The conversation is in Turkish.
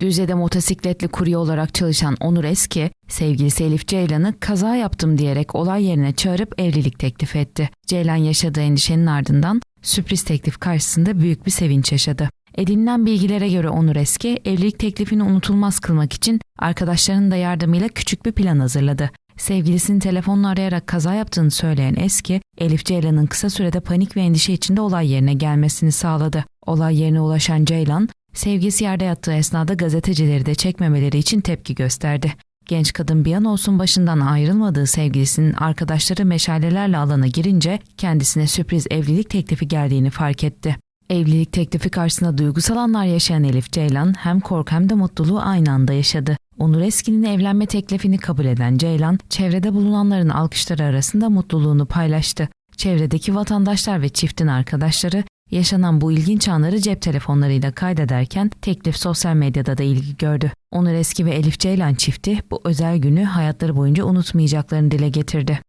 Düzce'de motosikletli kurye olarak çalışan Onur Eski, sevgilisi Elif Ceylan'ı kaza yaptım diyerek olay yerine çağırıp evlilik teklif etti. Ceylan yaşadığı endişenin ardından sürpriz teklif karşısında büyük bir sevinç yaşadı. Edinilen bilgilere göre Onur Eski, evlilik teklifini unutulmaz kılmak için arkadaşlarının da yardımıyla küçük bir plan hazırladı. Sevgilisini telefonla arayarak kaza yaptığını söyleyen Eski, Elif Ceylan'ın kısa sürede panik ve endişe içinde olay yerine gelmesini sağladı. Olay yerine ulaşan Ceylan, sevgilisi yerde yattığı esnada gazetecileri de çekmemeleri için tepki gösterdi. Genç kadın bir an olsun başından ayrılmadığı sevgilisinin arkadaşları meşalelerle alana girince kendisine sürpriz evlilik teklifi geldiğini fark etti. Evlilik teklifi karşısında duygusal anlar yaşayan Elif Ceylan hem korku hem de mutluluğu aynı anda yaşadı. Onur Eski'nin evlenme teklifini kabul eden Ceylan, çevrede bulunanların alkışları arasında mutluluğunu paylaştı. Çevredeki vatandaşlar ve çiftin arkadaşları yaşanan bu ilginç anları cep telefonlarıyla kaydederken teklif sosyal medyada da ilgi gördü. Onur Eski ve Elif Ceylan çifti bu özel günü hayatları boyunca unutmayacaklarını dile getirdi.